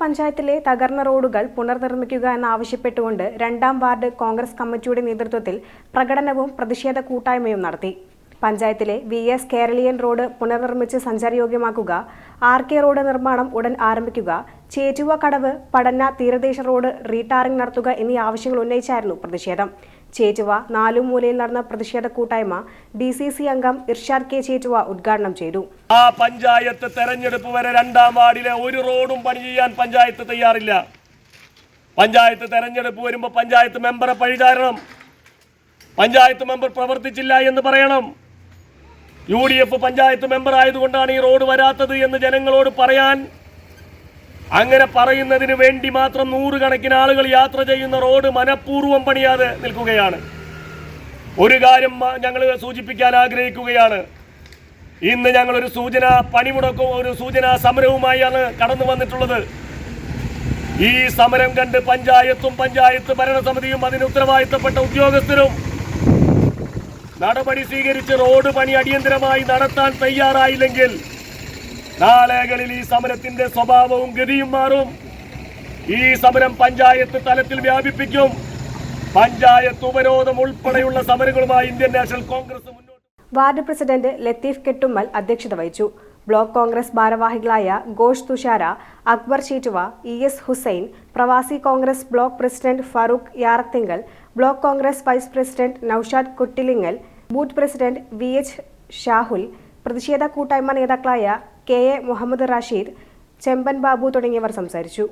പഞ്ചായത്തിലെ തകർന്ന റോഡുകൾ പുനർനിർമ്മിക്കുക എന്നാവശ്യപ്പെട്ടുകൊണ്ട് രണ്ടാം വാർഡ് കോൺഗ്രസ് കമ്മിറ്റിയുടെ നേതൃത്വത്തിൽ പ്രകടനവും പ്രതിഷേധ കൂട്ടായ്മയും നടത്തി. പഞ്ചായത്തിലെ വി എസ് കേരളീയൻ റോഡ് പുനർനിർമ്മിച്ച് സഞ്ചാരയോഗ്യമാക്കുക ആർ കെ റോഡ് നിർമ്മാണം ഉടൻ ആരംഭിക്കുക ചേറ്റുവ കടവ് പടന്ന തീരദേശ റോഡ് റീടാറിംഗ് നടത്തുക എന്നീ ആവശ്യങ്ങൾ ഉന്നയിച്ചായിരുന്നു പ്രതിഷേധം. ചേറ്റുവ നാലുമൂലയിൽ നടന്ന പ്രതിഷേധ കൂട്ടായ്മ ഡി സി സി അംഗം ഇർഷാദ് കെ ചേറ്റുവ ഉദ്ഘാടനം ചെയ്തു. ആ പഞ്ചായത്ത് തെരഞ്ഞെടുപ്പ് വരെ രണ്ടാം വാർഡിലെ ഒരു റോഡും പണി ചെയ്യാൻ പഞ്ചായത്ത് തയ്യാറില്ല. പഞ്ചായത്ത് തെരഞ്ഞെടുപ്പ് വരുമ്പോൾ പഞ്ചായത്ത് മെമ്പറെ പഴിചാരണം പഞ്ചായത്ത് മെമ്പർ പ്രവർത്തിച്ചില്ല എന്ന് പറയണം. U D F panchayat member ആയതുകൊണ്ടാണ് ഈ റോഡ് വരാത്തത് എന്ന് ജനങ്ങളോട് പറയാൻ അങ്ങനെ പറയുന്നതിന് വേണ്ടി മാത്രം നൂറുകണക്കിന് ആളുകൾ യാത്ര ചെയ്യുന്ന റോഡ് മനഃപൂർവം പണിയാതെ നിൽക്കുകയാണ്. ഒരു കാര്യം ഞങ്ങൾ സൂചിപ്പിക്കാൻ ആഗ്രഹിക്കുകയാണ്. ഇന്ന് ഞങ്ങൾ ഒരു സൂചന പണിമുടക്കും ഒരു സൂചന സമരവുമായാണ് കടന്നു വന്നിട്ടുള്ളത്. ഈ സമരം കണ്ട് പഞ്ചായത്തും പഞ്ചായത്ത് ഭരണസമിതിയും അതിന് ഉത്തരവാദിത്തപ്പെട്ട ഉദ്യോഗസ്ഥരും നടപടി സ്വീകരിച്ച് റോഡ് പണി അടിയന്തരമായി നടത്താൻ തയ്യാറായില്ലെങ്കിൽ നാളുകളിൽ ഈ സമരത്തിന്റെ സ്വഭാവവും ഗതിയും മാറും. ഈ സമരം പഞ്ചായത്ത് തലത്തിൽ വ്യാപിപ്പിക്കും. പഞ്ചായത്ത് ഉപരോധം ഉൾപ്പെടെയുള്ള സമരങ്ങളുമായി ഇന്ത്യൻ നാഷണൽ കോൺഗ്രസ് മുന്നോട്ട് വാർഡ് പ്രസിഡന്റ് ലത്തീഫ് കെട്ടുമ്മൽ അധ്യക്ഷത വഹിച്ചു. ബ്ലോക്ക് കോൺഗ്രസ് ഭാരവാഹികളായ Ghosh Thushara Akbar Cheettuva E S Hussain Pravasi Congress block president Farook Yarathinkal block Congress vice president Noushad Kuttilingal booth president V H Shahul പ്രതിഷേധ കൂട്ടായ്മ നേതാക്കളായ കെ എ മുഹമ്മദ് റഷീദ് ചെമ്പൻ ബാബു തുടങ്ങിയവർ സംസാരിച്ചു.